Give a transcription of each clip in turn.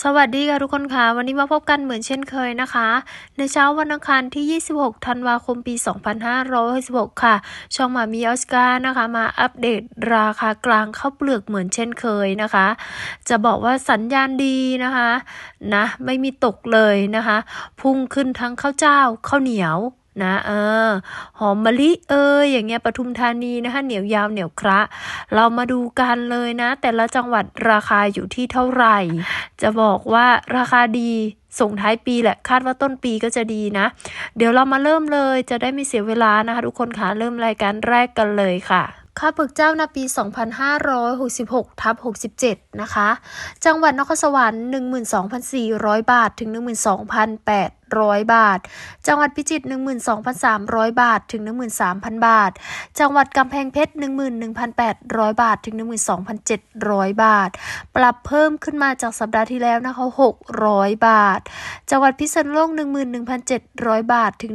สวัสดีค่ะทุกคนค่ะ วันนี้มาพบกันเหมือนเช่นเคยนะคะ ในเช้าวันอังคารที่ 26 ธันวาคมปี 2566 ค่ะ ช่องหมามีออสการ์นะคะ มาอัปเดตราคากลางข้าวเปลือกเหมือนเช่นเคยนะคะ จะบอกว่าสัญญาณดีนะคะนะไม่มีตกเลยนะคะ พุ่งขึ้นทั้งข้าวเจ้าข้าวเหนียว นะเออหอมมะลิเอยอย่างเงี้ยปทุมธานีนะคะเหนียวยาวเหนียวคระ เรามาดูกันเลยนะ แต่ละจังหวัดราคาอยู่ที่เท่าไหร่ จะบอกว่าราคาดีส่งท้ายปีแหละคาดว่าต้นปีก็จะดีนะ เดี๋ยวเรามาเริ่มเลยจะได้ไม่เสียเวลานะคะ ทุกคนค่ะเริ่มรายการแรกกันเลยค่ะ ข้าวเจ้าในปี 2566 ทับ67 นะคะ จังหวัดนครสวรรค์ 12,400 บาท ถึง 12,800 บาท จังหวัดพิจิตร 12,300 บาท ถึง 13,000 บาท จังหวัดกำแพงเพชร 11,800 บาท ถึง 12,700 บาท ปรับเพิ่มขึ้นมาจากสัปดาห์ที่แล้วนะคะ 600 บาท จังหวัดพิษณุโลก 11,700 บาท ถึง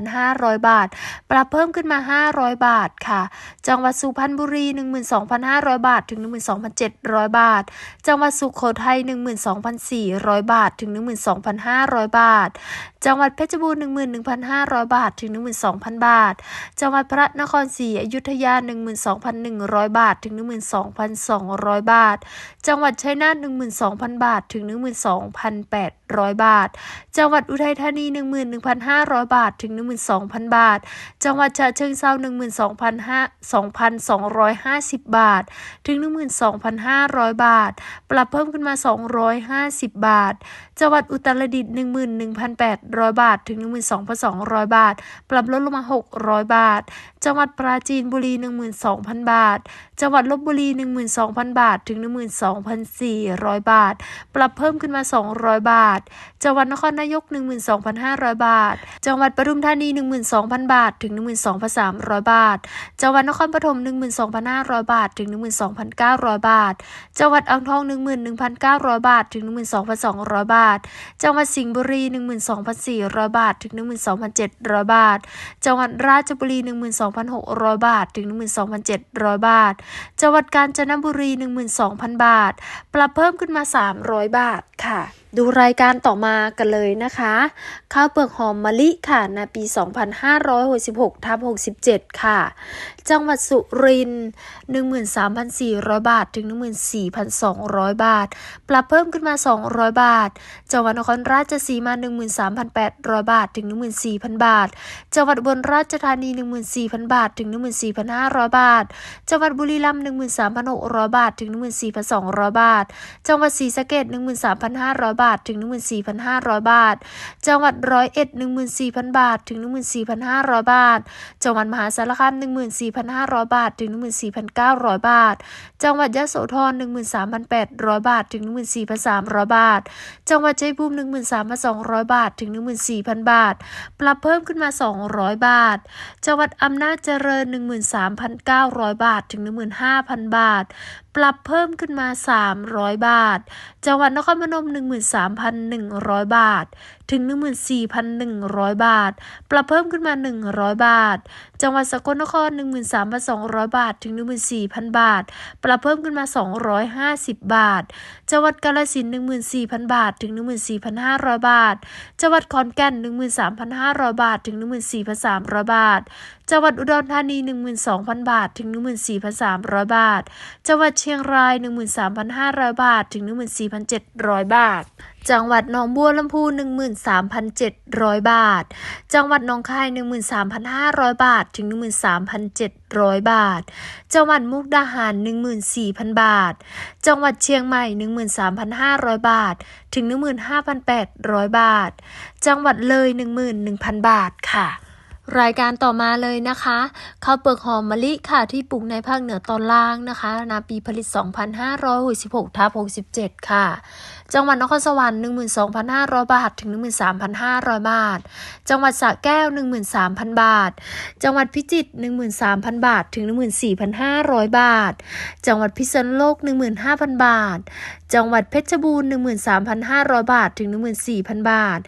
13,500 บาท ปรับเพิ่มขึ้นมา 500 บาทค่ะ จังหวัดสุพรรณบุรี 12,500 บาท ถึง 12,700 บาท จังหวัดสุโขทัย 12,400 บาท ถึง 12,500 บาท จังหวัดเพชรบูรณ์11,500 บาท ถึง 12,000 บาท จังหวัดพระนครศรีอยุธยา 12,100 บาท ถึง 12,200 บาท จังหวัดชัยนาท12,000 บาท ถึง 12,800 บาท จังหวัดอุทัยธานี 11,500 บาท ถึง 12,000 บาท จังหวัดฉะเชิงเทรา12,250 บาท ถึง 12,500 บาท ปรับเพิ่มขึ้นมา 250 บาท จังหวัดอุตรดิตถ์11,800 1,100 บาท ถึง 12,200 บาท ปรับลดลงมา 600 บาท จังหวัดปราจีนบุรี 12,000 บาท จังหวัดลบบุรี 12,000 บาท ถึง 12,400 บาท ปรับเพิ่มขึ้นมา 200 บาท จังหวัดนครนายก 12,500 บาท จังหวัดปทุมธานี 12,000 บาท ถึง 12,300 บาท จังหวัดนครปฐม 12,500 บาท ถึง 12,900 บาท จังหวัดอ่างทอง 11,900 บาท ถึง 12,200 บาท จังหวัดสิงห์บุรี 12,400 บาท ถึง 12,700 บาท จังหวัดราชบุรี 12,000 12,600 บาท ถึง 12,700 บาท จังหวัดกาญจนบุรี 12,000 บาท ปรับเพิ่มขึ้นมา 300 บาทค่ะ ดูรายการต่อมากันเลยนะคะ ข้าวเปลือกหอมมะลิค่ะในปี 2566ทับ67 ค่ะ จังหวัดสุรินทร์13,400 บาท ถึง 14,200 บาท ปรับเพิ่มขึ้นมา 200 บาท จังหวัดนครราชสีมา 13,800 บาท ถึง 14,000 บาท จังหวัดบนราชธานี 14,000 บาท ถึง 14,500 บาท จังหวัดบุรีรัมย์ 13,600 บาท ถึง 14,200 บาท จังหวัดศรีสะเกษ13,500 บาทบาท ถึง 14,500 บาท จังหวัดร้อยเอ็ด14,000 บาท ถึง 14,500 บาท จังหวัดมหาสารคาม14,500 บาท ถึง 14,900 บาท จังหวัดยะโสธร13,800 บาท ถึง 14,300 บาท จังหวัดชัยภูมิ13,200 บาท ถึง 14,000 บาท ปรับเพิ่มขึ้นมา 200 บาท จังหวัดอำนาจเจริญ 13,900 บาท ถึง 15,000 บาทปรับเพิ่มขึ้นมา 300 บาท จังหวัดนครพนม 13,100 บาทถึง 14,100 บาท ปรับเพิ่มขึ้นมา 100 บาท จังหวัดสกลนคร 13,200 บาท ถึง 14,000 บาท ปรับเพิ่มขึ้นมา 250 บาท จังหวัดกาฬสินธุ์14,000 บาท ถึง 14,500 บาท จังหวัดขอนแก่น 13,500 บาท ถึง 14,300 บาท จังหวัดอุดรธานี 12,000 บาท ถึง 14,300 บาท จังหวัดเชียงราย 13,500 บาท ถึง 14,700 บาท จังหวัดหนองบัวลำพู 13,700 บาท จังหวัดหนองคาย 13,500 บาท ถึง 13,700 บาท จังหวัดมุกดาหาร 14,000 บาท จังหวัดเชียงใหม่ 13,500 บาท ถึง 15,800 บาท จังหวัดเลย 11,000 บาทค่ะ รายการต่อมาเลยนะคะข้าวเปลือกหอมมะลิค่ะที่ปลูกในภาคเหนือตอนล่างนะคะ นาปีผลิต 2566ทับ67 ค่ะ จังหวัดนครสวรรค์ 12,500 บาท ถึง 13,500 บาท จังหวัดสระแก้ว 13,000 บาท จังหวัดพิจิตร13,000 บาท ถึง 14,500 บาท จังหวัดพิษณุโลก 15,000 บาท จังหวัดเพชรบูรณ์ 13,500 บาทถึง 14,000 บาท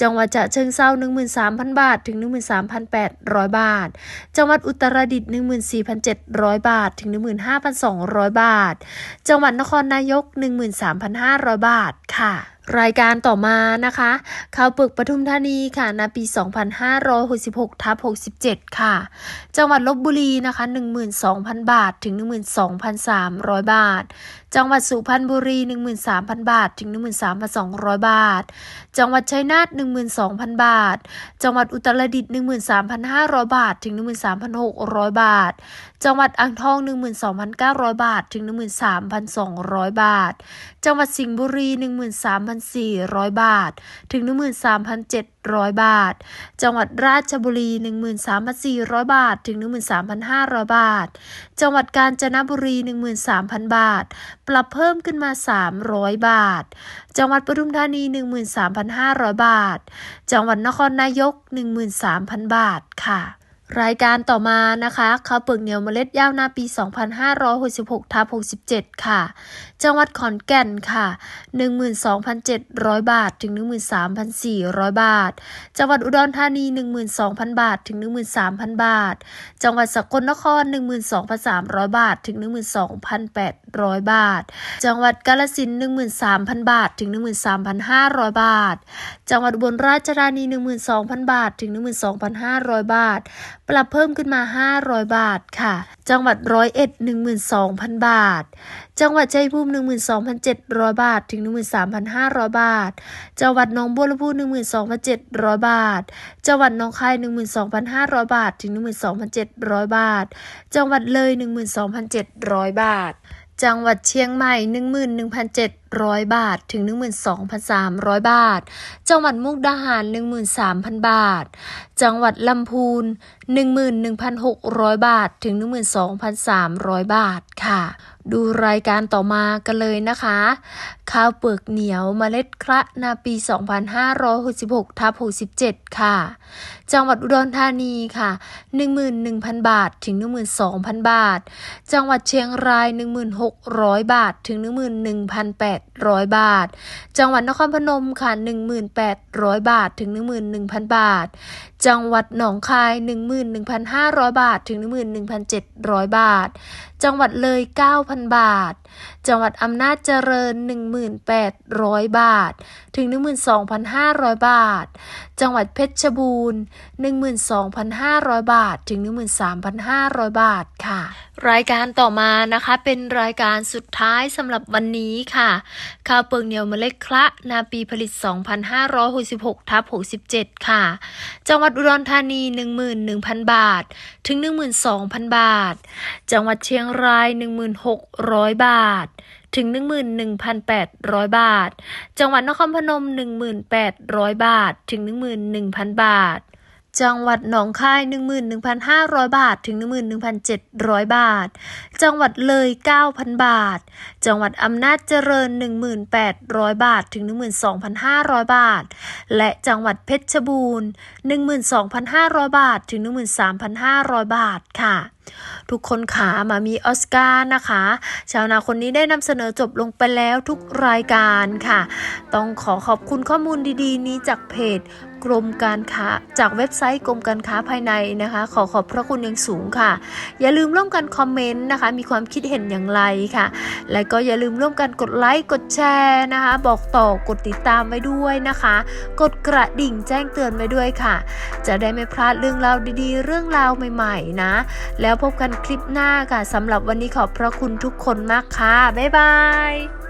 จังหวัดฉะเชิงเซา13,000 บาทถึง 13,800 บาท จังหวัดอุตรดิตถ์14,700 บาทถึง 15,200 บาท จังหวัดนครนายก 13,500 บาทค่ะ รายการต่อมานะคะข่าวปึกปทุมธานีค่ะในปี 2566ทับ67 ค่ะ จังหวัดลบบุรีนะคะ 12,000 บาทถึง 12,300 บาท จังหวัดสุพรรณบุรี 13,000 บาทถึง 13,200 บาท จังหวัดชัยนาท12,000 บาท จังหวัดอุตรดิตถ์13,500 บาทถึง 13,600 บาท จังหวัดอ่างทอง 12,900 บาทถึง 13,200 บาท จังหวัดสิงห์บุรี 13,000 13,400 บาท ถึง 13,700 บาท จังหวัดราชบุรี 13,400 บาท ถึง 13,500 บาท จังหวัดกาญจนบุรี 13,000 บาท ปรับเพิ่มขึ้นมา 300 บาท จังหวัดปทุมธานี 13,500 บาท จังหวัดนครนายก 13,000 บาทค่ะ รายการต่อมานะคะข้าวเปลือกเหนียวเมล็ดยาวนาปี 2566ทับ67 ค่ะ จังหวัดขอนแก่นค่ะ 12,700 บาท ถึง 13,400 บาท จังหวัดอุดรธานี 12,000 บาท ถึง 13,000 บาท จังหวัดสกลนคร 12,300 บาท ถึง 12,800 บาท จังหวัดกาฬสินธุ์13,000 บาท ถึง 13,500 บาท จังหวัดอุบลราชธานี 12,000 บาท ถึง 12,500 บาทปรับเพิ่มขึ้นมา 500 บาทค่ะ จังหวัดร้อยเอ็ด12,000 บาท จังหวัดชัยภูมิ 12,700 บาท ถึง 13,500 บาท จังหวัดหนองบัวลำพู 12,700 บาท จังหวัดหนองคาย 12,500 บาท ถึง 12,700 บาท จังหวัดเลย 12,700 บาท จังหวัดเชียงใหม่ 11,700 บาท ถึง 12,300 บาท จังหวัดมุกดาหาร 13,000 บาท จังหวัดลำพูน 11,600 บาท ถึง 12,300 บาทค่ะ ดูรายการต่อมากันเลยนะคะ ข้าวเปลือกเหนียวมเมล็ดคระนาปี 2566ทับ67 ค่ะ จังหวัดอุดรธานีค่ะ 11,000 บาทถึง 12,000 บาท จังหวัดเชียงราย 1,600 บาทถึง 11,800 บาท จังหวัดนครพนมค่ะ 1,800 บาทถึง 11,000 บาท จังหวัดหนองคาย 11,500 บาทถึง 11,700 บาท จังหวัดเลย 9 9,000 บาท จังหวัดอำนาจเจริญ 1,800บาท ถึง 12,500 บาท จังหวัดเพชรบูรณ์ 12,500 บาท ถึง 13,500 บาทค่ะ รายการต่อมานะคะเป็นรายการสุดท้ายสำหรับวันนี้ค่ะ ข้าวเปลือกเหนียวเมล็ดคละนาปีผลิต 2566ทับ67 ค่ะ จังหวัดอุดรธานี 11,000 บาท ถึง 12,000 บาท จังหวัดเชียงราย 1,600 บาท ถึง 11,800 บาท จังหวัดนครพนม 1,800 บาท ถึง 11,000 บาทจังหวัดหนองคาย 11,500 บาท ถึง 11,700 บาท จังหวัดเลย 9,000 บาท จังหวัดอำนาจเจริญ 1,800 บาท ถึง 12,500 บาท และจังหวัดเพชรบูรณ์ 12,500 บาท ถึง 13,500 บาทค่ะทุกคนขามามีออสการ์นะคะ ชาวนาคนนี้ได้นำเสนอจบลงไปแล้วทุกรายการค่ะ ต้องขอขอบคุณข้อมูลดีๆ นี้จากเพจกรมการค้าจากเว็บไซต์กรมการค้าภายในนะคะ ขอขอบพระคุณอย่างสูงค่ะ อย่าลืมร่วมกันคอมเมนต์นะคะ มีความคิดเห็นอย่างไรค่ะ และก็อย่าลืมร่วมกันกดไลค์กดแชร์นะคะ บอกต่อกดติดตามไว้ด้วยนะคะ กดกระดิ่งแจ้งเตือนไว้ด้วยค่ะ จะได้ไม่พลาดเรื่องราวดีๆ เรื่องราวใหม่ ๆ นะ แล้วแล้วพบกันคลิปหน้าค่ะสำหรับวันนี้ขอบพระคุณทุกคนมากค่ะ บ๊ายบาย